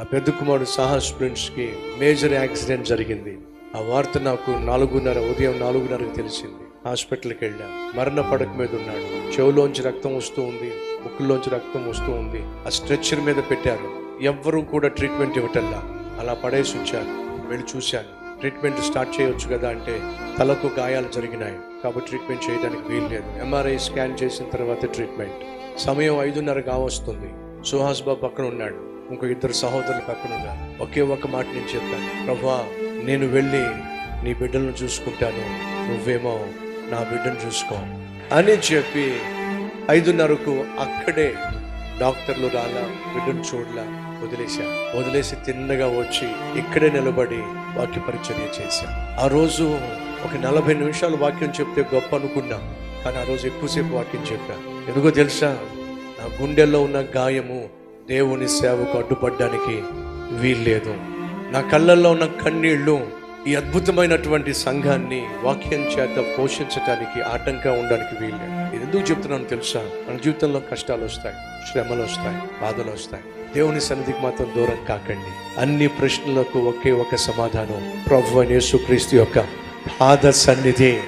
ఆ పెద్ద కుమారుడు సాహస్ ప్రిన్స్కి మేజర్ యాక్సిడెంట్ జరిగింది. ఆ వార్త నాకు నాలుగున్నర ఉదయం నాలుగున్నరకు తెలిసింది. హాస్పిటల్కి వెళ్ళా. మరణ పడక మీద ఉన్నాడు. చెవులోంచి రక్తం వస్తూ ఉంది. ముక్కులోంచి రక్తం వస్తూ ఉంది. ఆ స్ట్రెచ్చర్ మీద పెట్టారు. ఎవ్వరూ కూడా ట్రీట్మెంట్ ఇవ్వటల్లా. అలా పడేసి ఉంచాను వెళ్ళి చూశాను. ట్రీట్మెంట్ స్టార్ట్ చేయొచ్చు కదా అంటే తలకు గాయాలు జరిగినాయి. కాబట్టి ట్రీట్మెంట్ చేయడానికి వీలు లేదు ఎంఆర్ఐ స్కాన్ చేసిన తర్వాత ట్రీట్మెంట్. సమయం ఐదున్నర కావస్తుంది. సుహాస్ బాబు పక్కన ఉన్నాడు. ఇంకో ఇద్దరు సహోదరులు పక్కన ఒకే ఒక మాట నేను చెప్పాను. ప్రభా నేను వెళ్ళి నీ బిడ్డలను చూసుకుంటాను. నువ్వేమో నా బిడ్డను చూసుకో. అని చెప్పి ఐదున్నరకు అక్కడే డాక్టర్లు రాలా బిడ్డను చూడలా వదిలేశా. వదిలేసి తిన్నగా వచ్చి ఇక్కడే నిలబడి వాక్య పరిచర్య చేశా. ఆ రోజు ఒక నలభై నిమిషాలు వాక్యం చెప్తే గొప్ప అనుకున్నా కానీ ఆ రోజు ఎక్కువసేపు వాక్యం చెప్పా. ఎందుకో తెలుసా? నా గుండెల్లో ఉన్న గాయము దేవుని సేవకు అడ్డుపడ్డానికి వీల్లేదు. నా కళ్ళల్లో ఉన్న కన్నీళ్ళు ఈ అద్భుతమైనటువంటి సంఘాన్ని వాక్యం చేత పోషించడానికి ఆటంకం ఉండడానికి వీల్లేదు. ఎందుకు చెప్తున్నాను తెలుసా? మన జీవితంలో కష్టాలు వస్తాయి శ్రమలు వస్తాయి బాధలు వస్తాయి. దేవుని సన్నిధికి మాత్రం దూరం కాకండి. అన్ని ప్రశ్నలకు ఒకే ఒక సమాధానం. ప్రభు అని యేసుక్రీస్తు యొక్క పాద సన్నిధి.